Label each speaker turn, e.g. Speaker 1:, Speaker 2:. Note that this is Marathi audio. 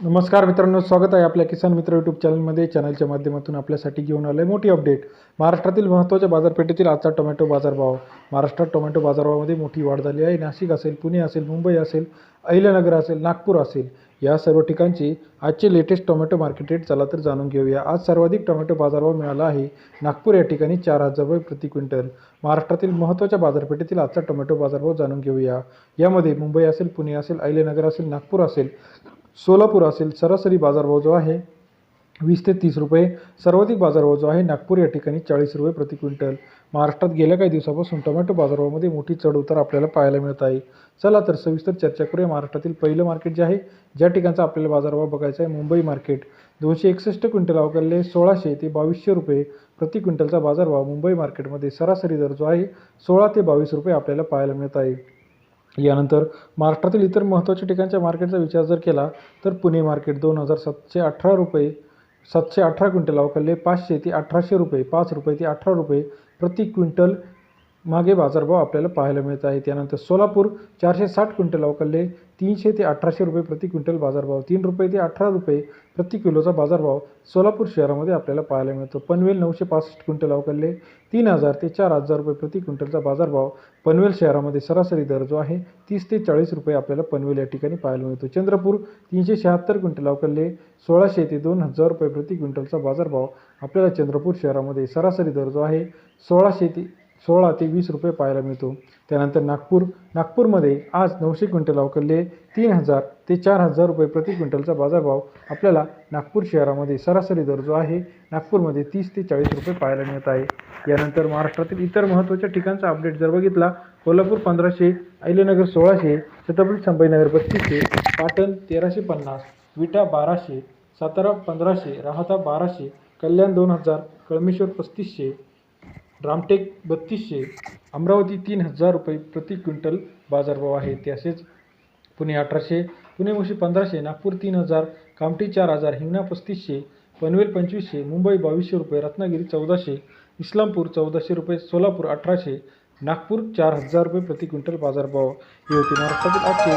Speaker 1: नमस्कार मित्रांनो स्वागत आहे आपल्या किसान मित्र यूट्यूब चॅनलमध्ये चॅनलच्या माध्यमातून आपल्यासाठी घेऊन आलं आहे मोठी अपडेट महाराष्ट्रातील महत्त्वाच्या बाजारपेठेतील आजचा टोमॅटो बाजारभाव. महाराष्ट्रात टोमॅटो बाजारभावामध्ये मोठी वाढ झाली आहे. नाशिक असेल पुणे असेल मुंबई असेल अहिल्यानगर असेल नागपूर असेल या सर्व ठिकाणची आजचे लेटेस्ट टोमॅटो मार्केट रेट चला तर जाणून घेऊया. आज सर्वाधिक टोमॅटो बाजारभाव मिळाला आहे नागपूर या ठिकाणी चार हजार रुपये प्रति क्विंटल. महाराष्ट्रातील महत्त्वाच्या बाजारपेठेतील आजचा टोमॅटो बाजारभाव जाणून घेऊया. यामध्ये मुंबई असेल पुणे असेल अहिल्यानगर असेल नागपूर असेल सोलापूर असेल सरासरी बाजारभाव जो आहे वीस ते तीस रुपये. सर्वाधिक बाजारभाव जो आहे नागपूर या ठिकाणी चाळीस रुपये प्रति क्विंटल. महाराष्ट्रात गेल्या काही दिवसापासून टोमॅटो बाजारभावामध्ये मोठी चढ उतार आपल्याला पाहायला मिळत आहे. चला तर सविस्तर चर्चा करूया. महाराष्ट्रातील पहिलं मार्केट जे आहे ज्या ठिकाणचा आपल्याला बाजारभाव बघायचा आहे मुंबई मार्केट. दोनशे एकसष्ट क्विंटल अवघडले सोळाशे ते बावीसशे रुपये प्रति क्विंटलचा बाजारभाव मुंबई मार्केटमध्ये सरासरी दर जो आहे सोळा ते बावीस रुपये आपल्याला पाहायला मिळत आहे. यानंतर महाराष्ट्रातील इतर महत्त्वाच्या ठिकाणच्या मार्केटचा विचार जर केला तर पुणे मार्केट दोन हजार सातशे अठरा रुपये सातशे अठरा क्विंटल अवकलले पाचशे ते अठराशे रुपये पाच रुपये ते अठरा रुपये प्रति क्विंटल मागे बाजारभाव आपल्याला पाहायला मिळत आहे त्यानंतर सोलापूर चारशे साठ क्विंटल अवकलले तीनशे ते अठराशे रुपये प्रति क्विंटल बाजारभाव तीन रुपये ते अठरा रुपये प्रति किलोचा बाजारभाव सोलापूर शहरामध्ये आपल्याला पाहायला मिळतो. पनवेल नऊशे पासष्ट क्विंटल अवकलले तीन हजार ते चार हजार रुपये प्रति क्विंटलचा बाजारभाव पनवेल शहरामध्ये सरासरी दर जो आहे तीस ते चाळीस रुपये आपल्याला पनवेल या ठिकाणी पाहायला मिळतो. चंद्रपूर तीनशे शहात्तर क्विंटल अवकलले सोळाशे ते दोन हजार रुपये प्रति क्विंटलचा बाजारभाव आपल्याला चंद्रपूर शहरामध्ये सरासरी दर जो आहे सोळाशे ते सोळा ते वीस रुपये पाहायला मिळतो. त्यानंतर नागपूर नागपूरमध्ये आज नऊशे क्विंटल अवकलले तीन हजार ते चार हजार रुपये प्रति क्विंटलचा बाजारभाव आपल्याला नागपूर शहरामध्ये सरासरी दर जो आहे नागपूरमध्ये तीस ते चाळीस रुपये पाहायला मिळत आहे. यानंतर महाराष्ट्रातील इतर महत्त्वाच्या ठिकाणचा अपडेट जर बघितला कोल्हापूर पंधराशे अहिल्यानगर सोळाशे छत्रपती संभाजीनगर बत्तीसशे पाटण तेराशे पन्नास विटा बाराशे सातारा पंधराशे राहता बाराशे कल्याण दोन हजार कळमेश्वर पस्तीसशे रामटेक बत्तीसशे अमरावती तीन हजार रुपये प्रति क्विंटल बाजारभाव आहे. तसेच पुणे अठराशे पुणे मुशी पंधराशे नागपूर तीन हजार कामठी चार हजार हिंगणा पस्तीसशे पनवेल पंचवीसशे मुंबई बावीसशे रुपये रत्नागिरी चौदाशे इस्लामपूर चौदाशे रुपये सोलापूर अठराशे नागपूर चार हजार रुपये प्रति क्विंटल बाजारभाव. हे होते महाराष्ट्रातील आजचे